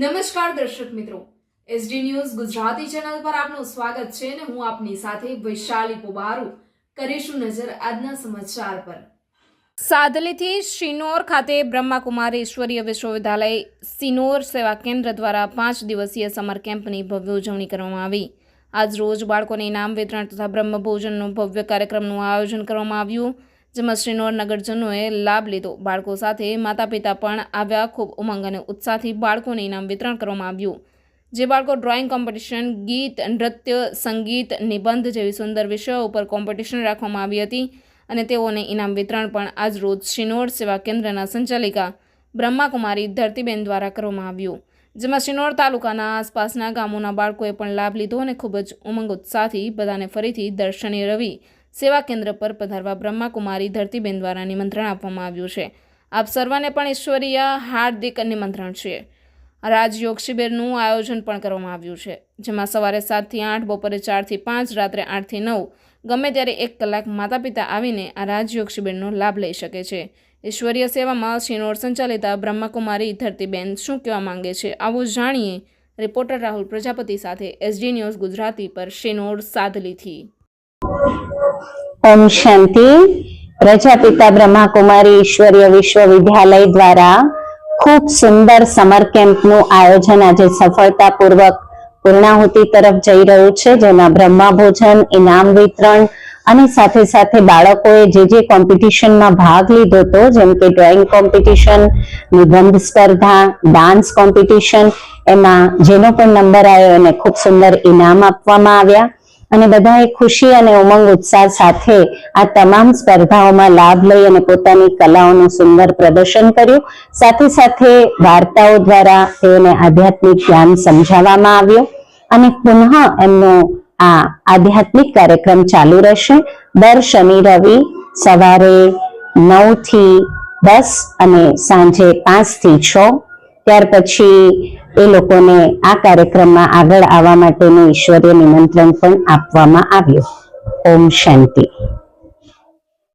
નમસ્કાર દર્શક મિત્રો. એસડી ન્યૂઝ ગુજરાતી ચેનલ પર આપનું સ્વાગત છે અને હું આપની સાથે વૈશાલી પોબારુ કરીશું નજર આજના સમાચાર પર. સાદલીથી શિનોર ખાતે બ્રહ્માકુમારેશ્વરીય વિશ્વવિદ્યાલય સિનોર સેવા કેન્દ્ર દ્વારા પાંચ દિવસીય સમર કેમ્પની ભવ્ય ઉજવણી કરવામાં આવી. આજ રોજ બાળકોને ઇનામ, વિતરણ તથા બ્રહ્મભોજનનું ભવ્ય કાર્યક્રમનું આયોજન કરવામાં આવ્યું. જેમાં શ્રીનોર નગરજનોએ લાભ લીધો. બાળકો સાથે માતા પિતા પણ આવ્યા. ખૂબ ઉમંગ અને ઉત્સાહથી બાળકોને ઇનામ વિતરણ કરવામાં આવ્યું. જે બાળકો ડ્રોઈંગ કોમ્પિટિશન, ગીત, નૃત્ય, સંગીત, નિબંધ જેવી સુંદર વિષયો ઉપર કોમ્પિટિશન રાખવામાં આવી હતી અને તેઓને ઇનામ વિતરણ પણ આજરોજ શિનોર સેવા કેન્દ્રના સંચાલિકા બ્રહ્માકુમારી ધરતીબેન દ્વારા કરવામાં આવ્યું. જેમાં શિનોર તાલુકાના આસપાસના ગામોના બાળકોએ પણ લાભ લીધો અને ખૂબ જ ઉમંગ ઉત્સાહથી બધાને ફરીથી દર્શની રવિ સેવા કેન્દ્ર પર પધારવા બ્રહ્માકુમારી ધરતીબેન દ્વારા નિમંત્રણ આપવામાં આવ્યું છે. આપ સર્વને પણ ઈશ્વરીય હાર્દિક નિમંત્રણ છે. રાજયોગ શિબિરનું આયોજન પણ કરવામાં આવ્યું છે, જેમાં સવારે સાતથી આઠ, બપોરે ચારથી પાંચ, રાત્રે આઠથી નવ, ગમે ત્યારે એક કલાક માતા પિતા આવીને આ રાજયોગ શિબિરનો લાભ લઈ શકે છે. ઈશ્વરીય સેવામાં શિનોર સંચાલિતા બ્રહ્માકુમારી ધરતીબેન શું કહેવા માંગે છે આવું જાણીએ. રિપોર્ટર રાહુલ પ્રજાપતિ સાથે એસડી ન્યૂઝ ગુજરાતી પર શિનોર સાદલીથી ઓમ શાંતિ. પ્રજાપિતા બ્રહ્માકુમારી ઈશ્વરીય વિશ્વવિદ્યાલય દ્વારા ખૂબ સુંદર સમર કેમ્પનું આયોજન આજે સફળતાપૂર્વક પૂર્ણાહુતિ તરફ જઈ રહ્યું છે, જેમાં બ્રહ્મા ભોજન ઇનામ વિતરણ અને સાથે સાથે બાળકોએ જે જે કોમ્પિટિશનમાં ભાગ લીધો હતો, જેમ કે ડ્રોઈંગ કોમ્પિટિશન, નિબંધ સ્પર્ધા, ડાન્સ કોમ્પિટિશન, એમાં જેનો પણ નંબર આવ્યો એને ખૂબ સુંદર ઇનામ આપવામાં આવ્યા. અને બધાએ ખુશી અને ઉમંગ ઉત્સાહ સાથે આ તમામ સ્પર્ધાઓમાં લાભ લઈ અને પોતાની કલાઓનું સુંદર પ્રદર્શન કર્યું. સાથે સાથે વાર્તાઓ દ્વારા તેઓને આધ્યાત્મિક જ્ઞાન સમજાવવામાં આવ્યું. અને પુનઃ એમનો આ આધ્યાત્મિક કાર્યક્રમ ચાલુ રહેશે. દર શનિ રવિ સવારે નવથી દસ અને સાંજે પાંચથી છ ત્યાર પછી એ લોકોને આ કાર્યક્રમમાં આગળ આવવા માટેનું ઈશ્વરીય નિમંત્રણ પણ આપવામાં આવ્યું. ઓમ શાંતિ.